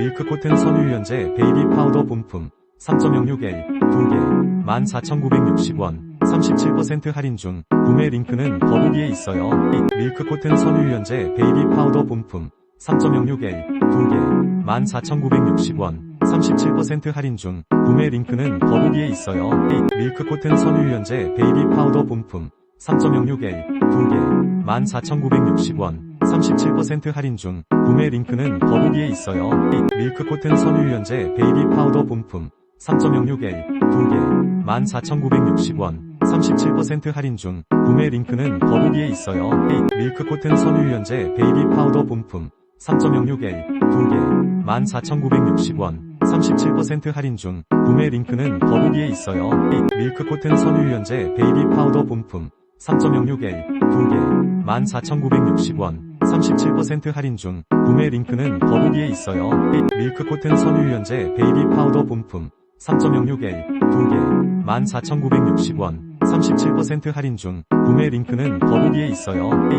밀크 코튼 선유유연제 베이비 파우더 본품 3.06L 2개 14,960원 37% 할인 중 구매 링크는 더보기에 있어요. 이 밀크 코튼 선유유연제 베이비 파우더 본품 3.06L 2개 14,960원 37% 할인 중 구매 링크는 더보기에 있어요. 이 밀크 코튼 선유유연제 베이비 파우더 본품 3.06L 2개 14,960원 37% 할인 중 구매 링크는 더보기에 있어요. 이 밀크 코튼 선유유연제 베이비 파우더 본품 3.06L 2개 14,960원 37% 할인 중 구매 링크는 더보기에 있어요. 이 밀크 코튼 선유유연제 베이비 파우더 본품 3.06L 2개 14,960원 37% 할인 중 구매 링크는 더보기에 있어요. 이 밀크 코튼 선유유연제 베이비 파우더 본품 3.06L 2개 14,960원 37% 할인 중 구매 링크는 더보기에 있어요. 이 밀크 코튼 선유유연제 베이비 파우더 본품 3.06L 2개 14,960원 37% 할인 중 구매 링크는 더보기에 있어요. 이